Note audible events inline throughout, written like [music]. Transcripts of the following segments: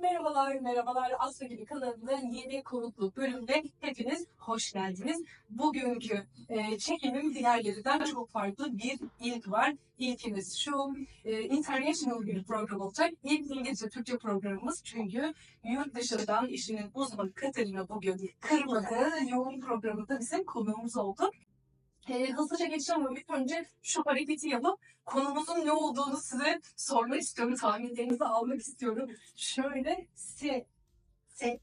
Merhabalar, merhabalar. Aslı gibi kanalının yeni konuklu bölümüne hepiniz hoş geldiniz. Bugünkü e, çekimim diğerlerinden çok farklı bir ilk var. İlkimiz şu, e, international bir program olacak. İlk İngilizce Türkçe programımız çünkü yurt dışından işinin uzmanı Katerina bugün kırmadı. Yoğun programında bizim konuğumuz oldu. E, hızlıca geçeceğim ama ilk önce şu hareketi yapıp konumuzun ne olduğunu size sormak istiyorum. Tahminlerinizi almak istiyorum. Şöyle se se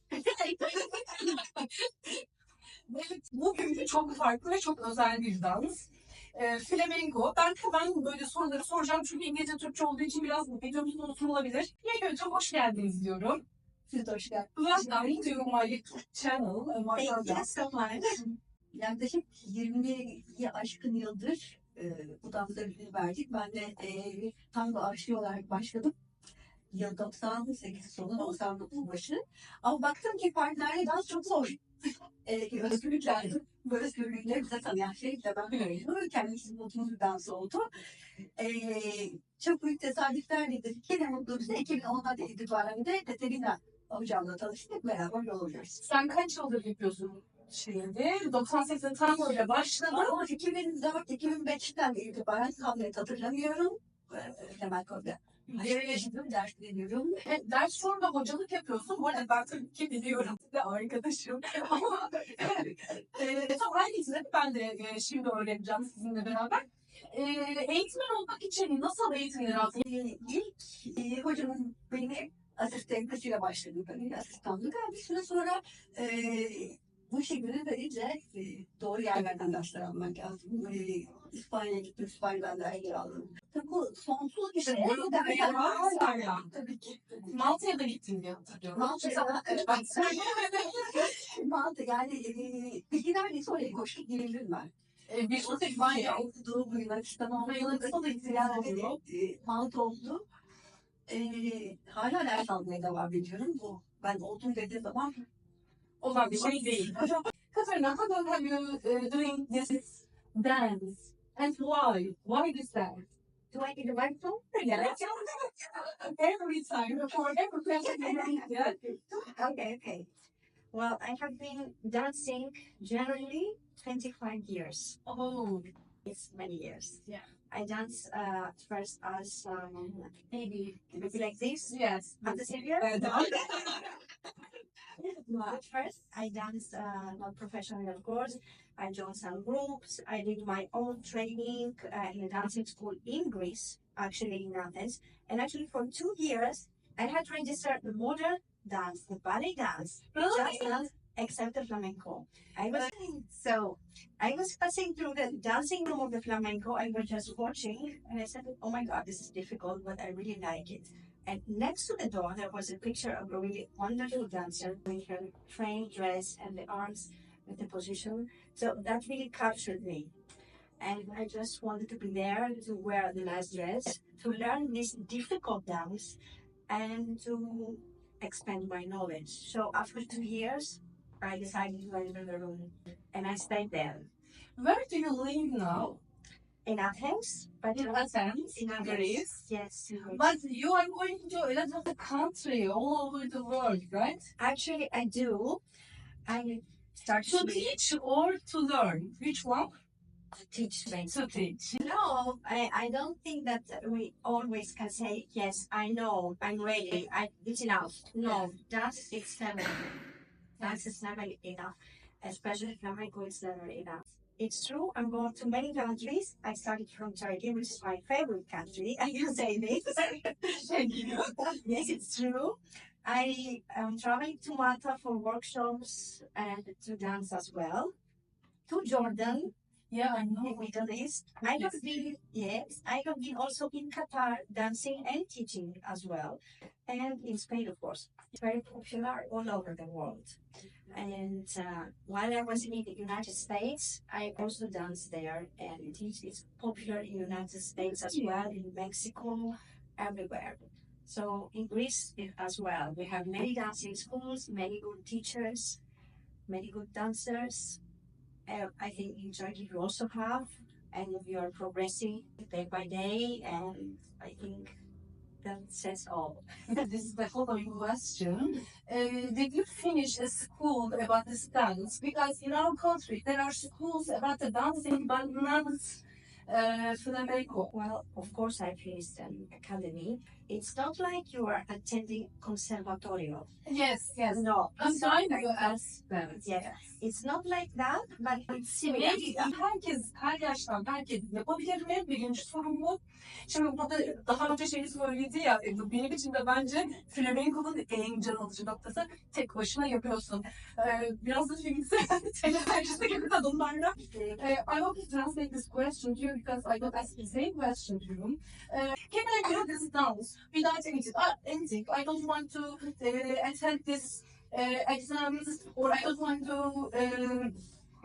Evet, bugünkü çok farklı ve çok özel bir dans. E, flamenco. Ben hemen böyle soruları soracağım çünkü İngilizce Türkçe olduğu için biraz videomuz unutulabilir. İlk önce hoş geldiniz diyorum. Siz de hoş geldiniz. Welcome to my YouTube channel. uh, Thank you so much. Yaklaşık 20'yi aşkın yıldır e, bu dansa ödül verdik. Ben de e, tango aşçı olarak başladım. Yıl 98 sonu 99 başı. Ama baktım ki partnerle dans çok zor. [laughs] e, özgürlük lazım. Bu özgürlükleri bize tanıyan şey de ben böyle. Kendisi bulduğumuz bir dans oldu. E, çok büyük tesadüflerle de yine mutlu bize 2010'dan itibaren de Katerina hocamla tanıştık. Beraber yol alıyoruz. Sen kaç yıldır yapıyorsun şeyinde? 98'de tango ile başladın. Ama 2004-2005'ten itibaren tam net hatırlamıyorum. Ee, Temel konuda. Yaşadım, ders veriyorum. E, ders sonra hocalık yapıyorsun. Bu arada ben tabii ki biliyorum. De arkadaşım. Ama e, tam aynısını ben de e, şimdi öğreneceğim sizinle beraber. E, eğitmen olmak için nasıl eğitimler aldın? Ee, ilk e, hocamın beni asistan kısıyla başladı tabii asistanlık. Bir süre sonra e, bu işe gönül verince e, doğru yerlerden dersler almak lazım. E, İspanya'ya gittim, İspanya'dan dergiler aldım. Tabii bu sonsuz bir şey. Burada Dersler var. ya. Tabii ki. Malta'ya da gittin diye hatırlıyorum. Malta'ya, evet. [laughs] Malta yani e, bilgi neredeyse oraya koştuk girebilirim ben. E, bir O şey İspanya okuduğu bu Yunanistan oldu. Yunanistan da e, Malta oldu. E, hala ders almaya devam ediyorum. Bu ben oldum dediği zaman olan bir şey değil. [laughs] Katarina, how long have you uh, doing this dance? And why? Why this dance? Do I need a microphone? [laughs] Yes. [laughs] Every time, for every question, yeah. Okay, okay. Well, I have been dancing generally 25 years. Oh, It's many years. Yeah. I dance uh, first as um, maybe maybe like this yes. at the Sylvia. Uh, At first, I danced uh, not professionally, of course. I joined some groups. I did my own training uh, in a dancing school in Greece, actually in Athens. And actually, for two years, I had registered the modern dance, the ballet dance, just dance, except the flamenco. I was so I was passing through the dancing room of the flamenco. I was just watching, and I said, "Oh my God, this is difficult, but I really like it." And next to the door, there was a picture of a really wonderful dancer with her train dress and the arms with the position. So that really captured me. And I just wanted to be there to wear the nice dress, to learn this difficult dance, and to expand my knowledge. So after two years, I decided to enter the room, and I stayed there where do you live now? In Athens. But In Athens, in. Greece. Yes. But you are going to a lot of the country all over the world, right? Actually, I do. I start To teach or to learn? Which one? To teach me. To teach. No, I, I don't think that we always can say, yes, I know, I'm ready, I, it's enough. No, that is never, dance is never enough, especially flamenco is never enough. It's true, I'm going to many countries. I started from Turkey, which is my favorite country. [laughs] I can say this. [laughs] Thank you. [laughs] yes, it's true. I am traveling to Malta for workshops and to dance as well. To Jordan, Yeah, I in know. Middle East. I have been yes, I have been also in Qatar dancing and teaching as well, and in Spain, of course. It's very popular all over the world. And uh, while I was in the United States, I also danced there and. It's popular in the United States as well, in Mexico, everywhere. So in Greece as well, we have many dancing schools, many good teachers, many good dancers. Uh, I think in Turkey you also have, and we are progressing day by day. And I think that says all. [laughs] this is the following question. Uh, did you finish a school about this dance? Because in our country there are schools about the dancing, but not uh, flamenco. Well, of course, I finished an academy. It's not like you are attending conservatorio. Yes, yes. No, I'm trying to that. Yeah, it's not like that, but it's similar. Herkes, her yaştan herkes yapabilir mi? Birinci sorun bu. Şimdi burada daha önce şeyi söyledi ya, e, benim için de bence flamenco'nun en can alıcı noktası tek başına yapıyorsun. Ee, biraz da filmse [laughs] teleferjisi gibi kadınlarla. Uh, I hope to translate this question to you because I got asked the same question to you. Uh, can I do this dance without anything? Anything. I don't want to uh, attend this uh, exams or I don't want to um,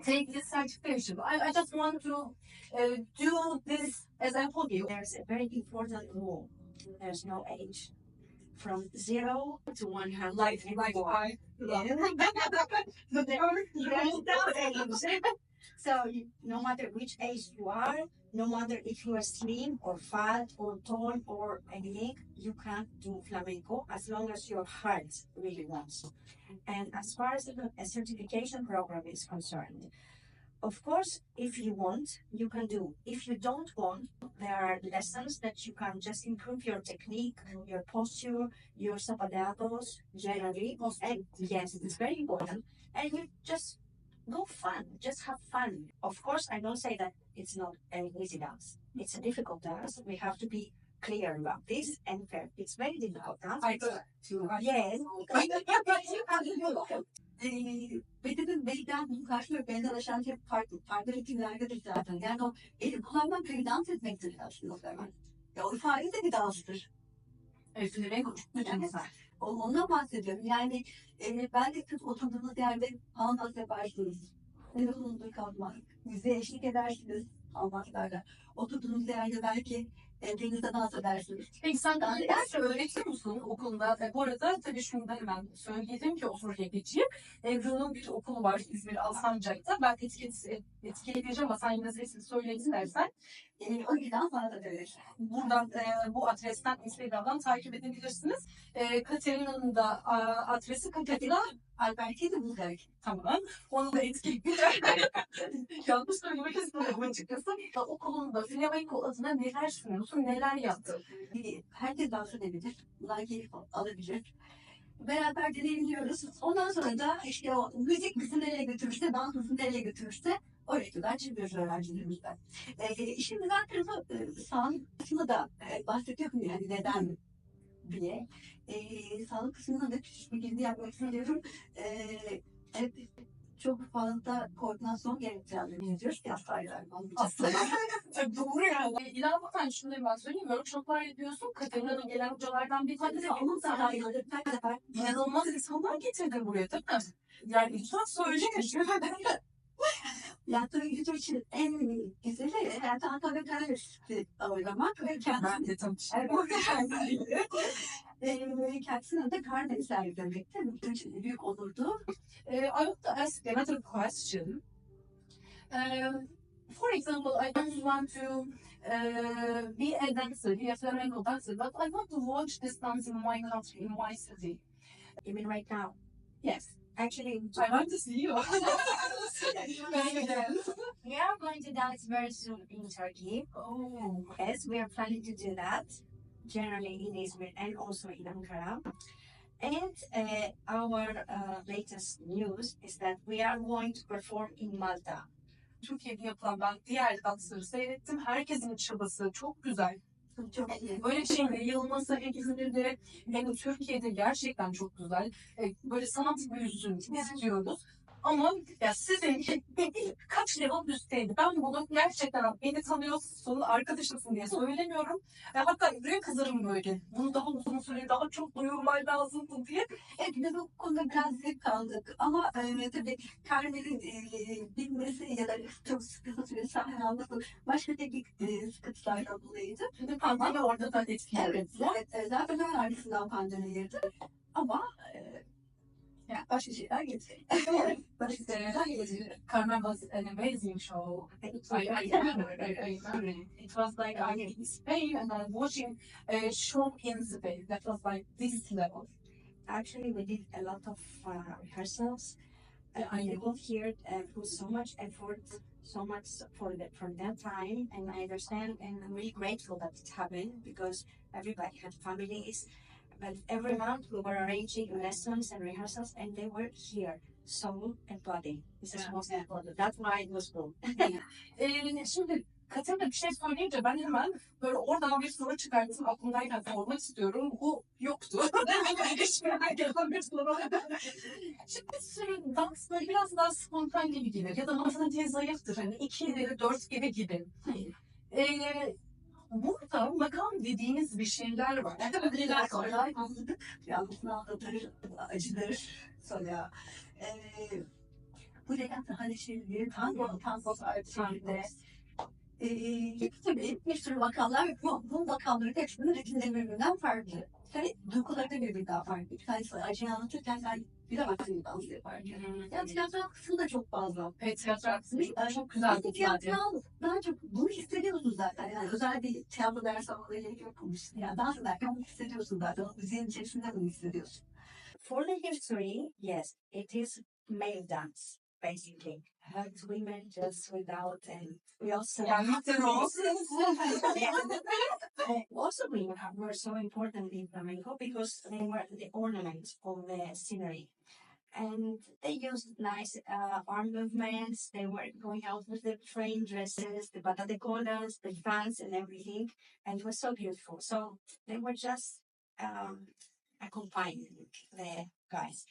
take this certification. I, I just want to uh, do this as a hobby. There's a very important rule. There's no age. From zero to one hundred. Like, like I. But [laughs] [laughs] there are there's no age. [laughs] So you, no matter which age you are, no matter if you are slim or fat or tall or anything, you can do flamenco as long as your heart really wants. And as far as the- certification program is concerned, of course, if you want, you can do. If you don't want, there are lessons that you can just improve your technique, your posture, your zapateados generally. And yes, it's very important. And you just go fun, just have fun. Of course, I don't say that it's not an easy dance. It's a difficult dance. We have to be clear about this and fair. It's very difficult dance. I do too. Yes. Ee, bedenin belden bunu karşılıyor. Belden aşağı hep farklı. Farklı ritimlerdedir zaten. Yani o eli kullanmak bir dans etmektir aslında zaman. Ya o ifade de bir çok güzel. O- Ondan bahsediyorum. Yani e, ben de kız oturduğunuz yerde halmas yaparsınız. Telefonunuzda kalkmak. Bize eşlik edersiniz. Halmaslarla. Oturduğunuz yerde belki evlerinizde dans edersiniz. Peki sen daha ders öğretiyor musun okulda? E, bu arada tabii şunu da hemen söyledim ki o soruya geçeyim. Ebru'nun bir okulu var İzmir Alsancak'ta. Ben etiket, etiketleyeceğim ama sen yine sesini söyle istersen. E, o yüzden sana da verir. Buradan e, bu adresten Instagram'dan takip edebilirsiniz. E, Katerina'nın da a, adresi Katerina Albertini Bulgar. Tamam. Onu da etiketleyeceğim. [laughs] Yanlış söylemek istemedim açıkçası. Okulunda flamenco adına neler sunuyorsun, neler yaptın? Bir- herkes dans edebilir. Bundan keyif alabilir. Beraber deneyimliyoruz. Ondan sonra da işte o müzik bizi nereye götürürse, dans bizi nereye götürürse oraya kadar çıkıyoruz öğrencilerimizden. Ee, işin güzel tarafı e, sağlık kısmı da e, bahsediyorum yani neden diye. Ee, sağlık kısmında da küçük bir girdi yapmak istiyorum. Ee, evet, çok fazla koordinasyon gerektiren bir yazıyoruz. Yasaylar. Aslında doğru yani. E, İlaveten şunu da ben söyleyeyim. Workshoplar yapıyorsun. Katerina'nın gelen hocalardan bir tanesi. onun sarayları İnanılmaz insanlar getirdin buraya değil mi? Yani lütfen söyle. Yaptığı yüzü için en güzeli hayatı Antalya Karadeniz ağırlamak ve Ben kendisi de tabii. Eee, kendisine de Karadeniz sergilemekte bütün için büyük onurdu. Uh, I want to ask another question. Um, for example, I don't want to uh, be a dancer, be a flamenco dancer, but I want to watch this dance in my country, in my city. You mean right now? Yes, Actually, I want to see you. [laughs] We are going to dance very soon in Turkey. Oh, Yes, we are planning to do that, generally in Izmir and also in Ankara. And uh, our uh, latest news is that we are going to perform in Malta. Türkiye'de yapılan ben diğer dansları seyrettim. Herkesin çabası çok güzel. Çok iyi. Böyle hem İzmir'de hem de Türkiye'de gerçekten çok güzel. E, Böyle sanat büyüsün istiyoruz. Ama ya sizin [laughs] kaç level üstteydi. Ben bunu gerçekten beni tanıyorsun, arkadaşımsın diye söylemiyorum. E, hatta yüreğe kızarım böyle. Bunu daha uzun süre daha çok duyurman lazımdı diye. Biz bu konuda biraz zevk kaldık ama e, tabii Carmen'in e, bilmesi ya da çok sıkıntı süre sahne alması başka teknik e, sıkıntılardan dolayıydı. Şimdi pandemi orada da etkili. Evet, evet, zaten hemen arkasından pandemi girdi. Ama e, yani başka şeyler gelecek. başka şeyler gelecek. Carmen was an amazing show. I, I remember, I, I remember. It was like I'm in Spain and I'm watching a show in Spain that was like this level. Actually, we did a lot of uh, rehearsals. Uh, I know. here uh, put so much effort, so much for the, for that time, and I understand and I'm really grateful that it happened because everybody had families. But every month we were arranging lessons and rehearsals, and they were here, soul and body. This is most important. That's why it was cool. [laughs] Ee, şimdi Katerina bir şey söyleyince ben hemen böyle oradan bir soru çıkarttım aklımdayken sormak istiyorum. Bu yoktu. Hiç merak etmem bir soru. Şimdi bir sürü dans böyle biraz daha spontan gibi gelir ya da matematiğe zayıftır. Hani iki ileri dört geri gibi. Ee, burada makam dediğiniz bir şeyler var. [laughs] Neler? Kolay anladık. Yalnızını anlatır, acıdır. Sonra eee bu Levent hani şimdi tango, tango şeklinde eee tabii bir sürü makamlar bu, bu makamların hepsinin birbirinden farklı. Tabii duyguları da birbirinden farklı. Bir tanesi acıyı anlatırken sen bir dans yapar. Yani tiyatro kısmı da çok fazla. Evet, tiyatro kısmı Yani çok güzel bir tiyatro. tiyatro daha çok bunu hissediyorsun zaten. Yani özel bir tiyatro ders almaya gerek yok bunun için. Yani dans ederken bunu hissediyorsun zaten. O müziğin içerisinde bunu hissediyorsun. For the history, yes, it is male dance, basically. Hugged women just without, and we also Yani Mr. Rose. Yeah. Uh, [laughs] also, women were so important in flamenco because they were the ornament of the scenery. And they used nice uh, arm movements. They were going out with the train dresses, the batadecolas, the fans, and everything. And it was so beautiful. So they were just um, accompanying the guys.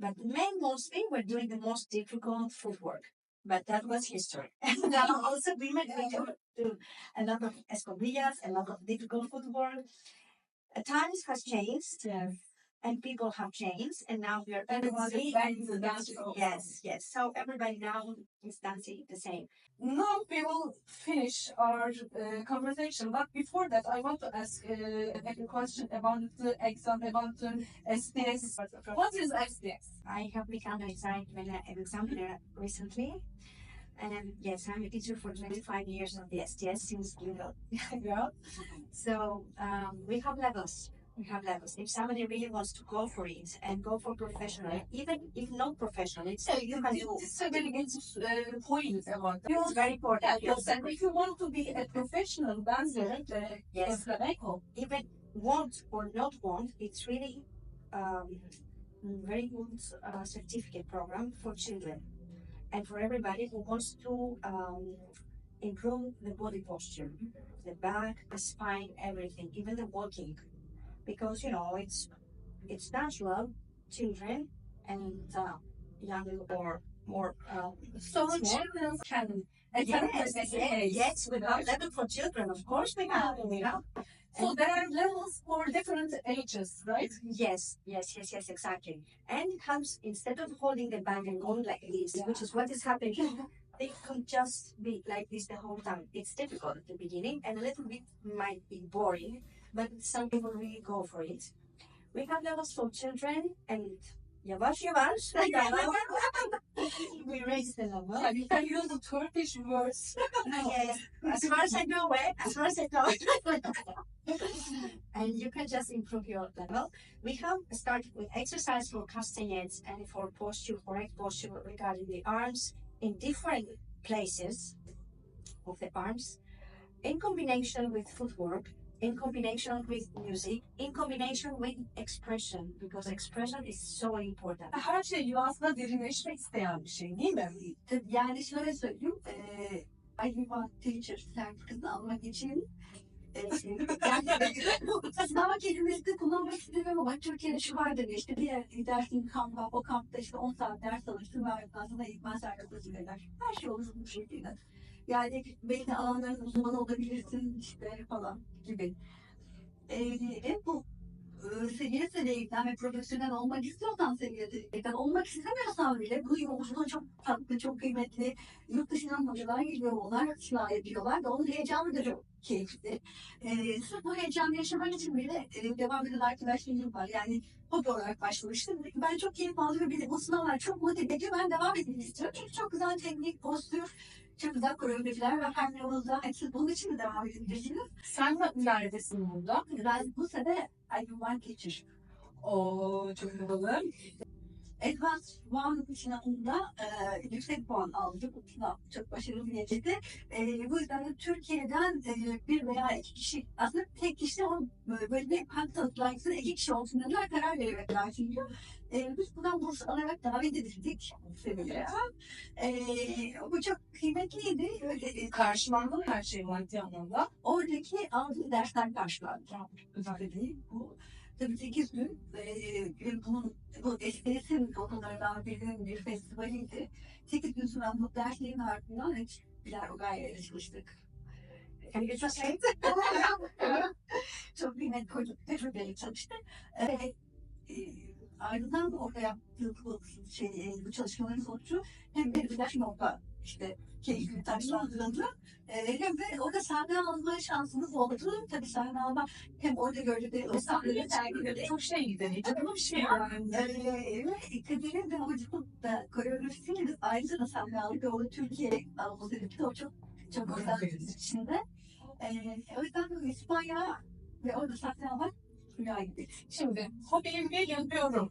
But the men mostly were doing the most difficult footwork. But that was history. [laughs] And now also women do, a lot of escobillas, a lot of difficult footwork. Times has changed and people have changed and now we are everybody Everybody is dancing. yes yes so everybody now is dancing the same Now we will finish our uh, conversation, but before that, I want to ask uh, a question about the exam, about the SDS. What is SDS? i have become an examiner, an examiner recently and yes i'm a teacher for 25 years of the STS since know [laughs] Yeah. so um, we have levels we have levels. If somebody really wants to go for it and go for professional even if not professional it's So you can do it's a very good uh, point about that. it's very important Yes, and if you want to be a professional dancer, uh, Yes. flamenco, even want or not want, it's really um, very good uh, certificate program for children and for everybody who wants to um, improve the body posture, the back, the spine, everything, even the walking, because you know it's it's natural. Children and uh, young or more. Uh, so Small. children can yes, yes, yes, yes, without level for children, of course we have, you know. So there are levels for different ages, right? Yes, yes, yes, yes, exactly. And it comes instead of holding the bag and going like this, which is what is happening. [laughs] They could just be like this the whole time. It's difficult at the beginning and a little bit might be boring, but some people really go for it. We have levels for children and yavaş yavaş. [laughs] we [laughs] raise the level. Yeah, you can use the Turkish words. [laughs] yes, as far as I know, eh? as far as I know. and you can just improve your level. We have started with exercise for castanets and for posture, correct posture regarding the arms in different places of the arms, in combination with footwork, in combination with music, in combination with expression, because expression is so important. Her şey aslında derinleşmek isteyen bir şey değil mi? Tabii Yani şöyle söyleyeyim. Eee I want teacher sertifikasını almak için eee, yani sınav kelimesini kullanmak istemiyorum ama Türkiye'de şu vardır ya, işte bir dersin kampı, o kampta işte 10 saat ders alırsın ve arkasında eğitmen sertifikası verir. Her şey olur bu şekilde. Yani belki alanların uzmanı olabilirsin işte falan gibi. Eee bu seviye seviyeden ve profesyonel olmak istiyorsan seviyeden olmak istemiyorsan bile bu yolculuğun çok tatlı, çok kıymetli. Yurt dışından hocalar geliyor, onlar ıslah ediyorlar da onun heyecanı da çok keyifli. Ee, sırf bu heyecanı yaşamak için bile e, devam eden arkadaşlarım var. Yani hobi olarak başlamıştım. Ben çok keyif alıyorum. Bir de bu sınavlar çok motive ediyor. Ben devam etmek istiyorum. Çünkü çok güzel teknik, postür, güzel koreografiler var. Hem yolda hepsi bunun için de devam ediyorsunuz. Sen de neredesin burada? Ben bu sene albüm var geçir. Oo çok havalı. Advanced One sınavında e, yüksek puan aldım. Bu sınav çok başarılı geçti. E, bu yüzden de Türkiye'den e, bir veya iki kişi, aslında tek kişi o böyle bir tanıtlarsın iki kişi olsun dediler karar verecekler çünkü. E, biz buradan burs alarak davet edildik seviye. E, bu çok kıymetliydi. Öyle, Karşılandın her şey maddi anlamda. oradaki aldığı dersler karşılandı. Özellikle. Bu tabii 8 gün e, bunun bu STS'in konularından birinin bir festivaliydi. 8 gün süren bu derslerin ardından hep birer o gayreyle çalıştık. Can you translate? Çok kıymetli koyduk, tecrübeyle çalıştık. E, e, ardından orada yaptığı bu, şey, e, bu çalışmaların sonucu hem bir flash nokta işte keyifli taşlandırıldı. E, hem de orada sahne alma şansımız oldu. Tabii sahne alma hem orada gördükleri o sahneleri sergiledi. Çok şey gidelim. Canım bir şey yani. Ee, Kadir'in de hocamın da koreografisiyle biz ayrıca da sahne aldık. O Türkiye birlikte o çok çok bir içinde. Ee, o yüzden İspanya ve orada sahne almak rüya gibi. Şimdi hobimi yapıyorum.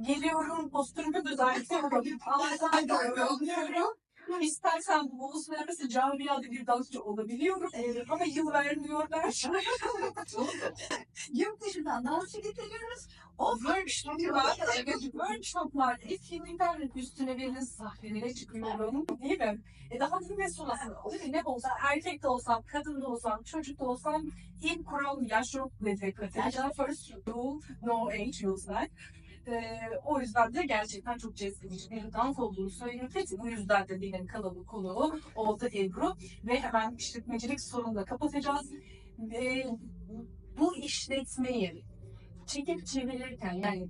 Geliyorum, postürümü düzeltiyorum. Ağzına görüyorum. İstersen bu uluslararası camiada bir dansçı olabiliyorum. Ee, Ama yıl vermiyorlar. [laughs] yurt dışından dansçı getiriyoruz. O workshoplar, evet workshoplar, etkinlikler üstüne verilen sahnelere çıkıyorum. Değil mi? E daha ne sonrası? Ne olsa erkek de olsam, kadın da olsam, çocuk da olsam ilk kural yaş yok ve dikkat edeceğim. First rule, no age rules ee, o yüzden de gerçekten çok cezbedici bir dans olduğunu söyleyebilirim. Bu yüzden de benim kanalın konuğu oldu Ebru. Ve hemen işletmecilik sorunu da kapatacağız. Ve bu işletmeyi çekip çevirirken yani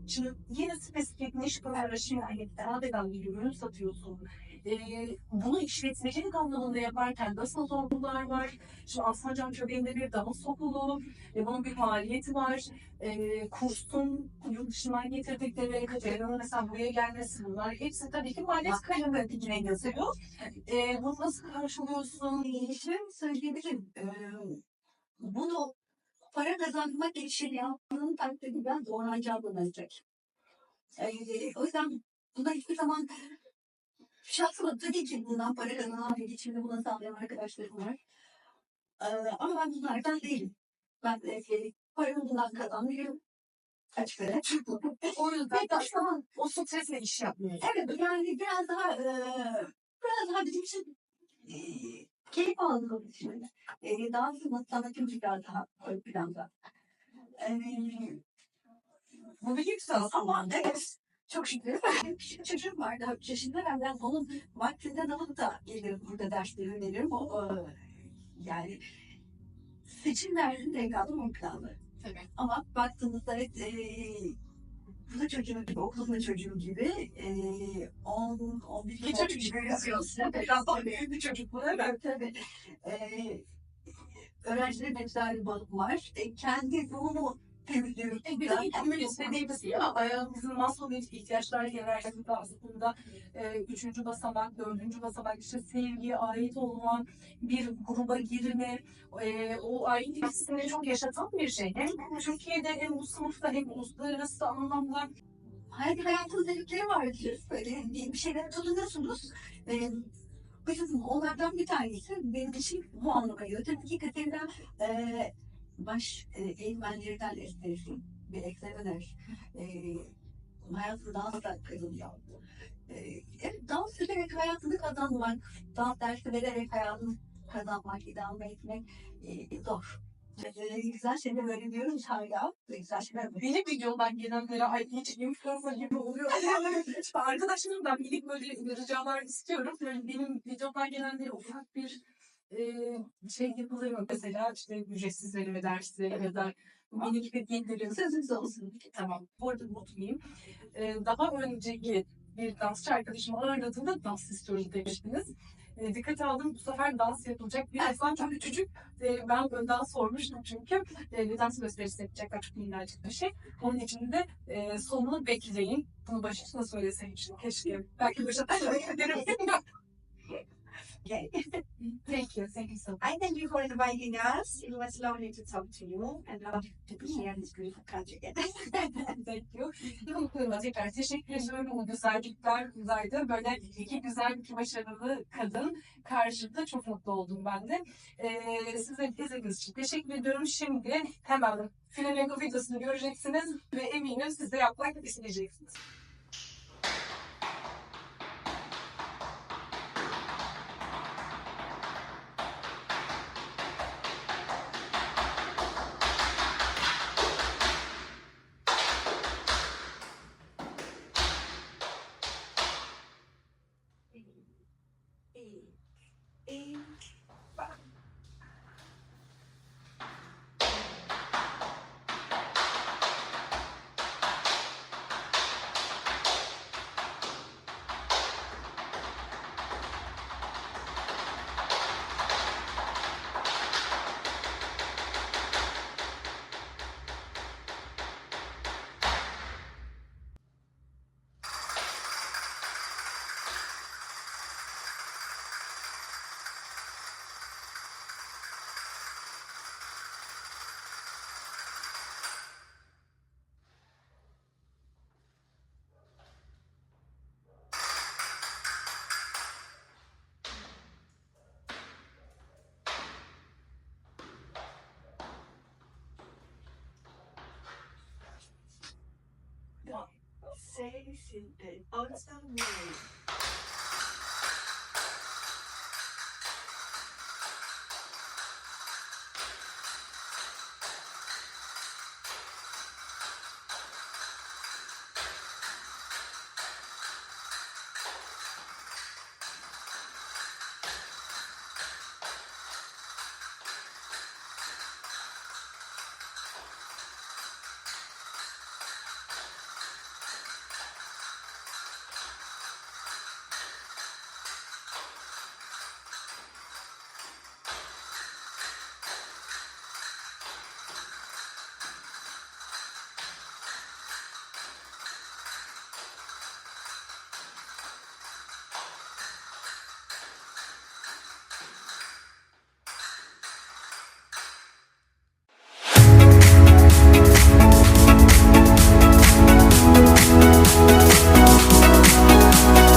yine spesifik niş pazarlaşım yani eden bir ürün satıyorsun. Ee, bunu işletmecilik anlamında yaparken nasıl zorluklar var? Şimdi Aslancan Köpeği'nde bir dans okulu, e, bunun bir maliyeti var. E, kursun yurt dışından getirdikleri, Katerina'nın mesela buraya gelmesi bunlar hepsi tabii ki maliyet kalemlerine yine yazıyor. E, bunu nasıl karşılıyorsun? Şöyle söyleyebilirim. Ee, bunu para kazanmak için yaptığın takdirde ben zorlanacağım meslek. Ee, o yüzden buna hiçbir zaman şahsıma tabii ki bundan para kazanan bir içimde buna sağlayan arkadaşlarım var. Ee, ama ben bunlardan değilim. Ben de e, paramı bundan kazanmıyorum. Açık ve net. O yüzden Ve zaman o stresle iş yapmıyorsun. Evet yani biraz daha e, biraz daha bizim için e, keyif aldığımız için e, daha sanatçı biraz daha ön planda. E, Bu bir aslında. ama evet çok şükür. Küçük çocuğum var daha 3 yaşında benden onun vaktinden alıp da gelirim burada dersleri veririm. O, e, yani seçimlerin evladım ön planda. Tabii. Ama baktığınızda evet e, bu da çocuğum gibi, okulun da çocuğum gibi e, 10, 11 Bir çocuk gibi yazıyorsun. Biraz daha büyük bir çocuk bu? Evet, tabii. E, öğrencilerin benzer bir bağım var. E, kendi ruhumu temizliyorum. E, bir de ilk istediğimiz ya, bizim ihtiyaçlar hiyerarşisinde aslında e, üçüncü basamak, dördüncü basamak işte sevgi, ait olma, bir gruba girme, e, o ait hissini çok yaşatan bir şey. Hem Türkiye'de hem bu sınıfta hem uluslararası anlamda Hayat hayatın zevkleri vardır. Böyle bir şeyler tutunuyorsunuz. E, bizim onlardan bir tanesi benim için bu anlama geliyor. Tabii ki Katerina e, baş e, eğitmenlerinden istersin. Bir egzaminer. E, hayatını dansla kazanıyor. E, dans ederek hayatını kazanmak, dans dersi vererek hayatını kazanmak, idame etmek e, zor. E, güzel şeyler öğreniyoruz hala. Güzel şeyler benim videodan gelenlere ay hiç influencer gibi oluyor. İşte [laughs] Arkadaşlarımdan minik böyle ricalar istiyorum. Böyle benim videomdan gelenlere ufak bir e, şey yapılır mı? Mesela işte ücretsiz verimi dersi ya da minik bir indirim. Sözünüz olsun. Tamam. Bu arada unutmayayım. Daha önceki bir dansçı arkadaşımı ağırladığımda dans istiyorum demiştiniz. Ee, dikkate aldım bu sefer dans yapılacak. Birazdan çok küçücük. Ben önden sormuştum çünkü. Ee, dans gösterisi yapacaklar çok minnacık bir şey. Onun için de e, sonunu bekleyin. Bunu başına söyleseymişim keşke. Belki başına söyleyebilirim. [laughs] Okay. [laughs] Thank you. Thank you so much. I thank you for inviting us. It was lovely to talk to you and lovely to be here in this beautiful country again. [laughs] Thank you. Tekrar teşekkür ediyorum. Bu güzellikler uzayda böyle iki güzel, iki başarılı kadın karşımda çok mutlu oldum ben de. Ee, size izlediğiniz için teşekkür ediyorum. Şimdi hemen Flamingo videosunu göreceksiniz ve eminim siz de yapmak isteyeceksiniz. Jason and Answer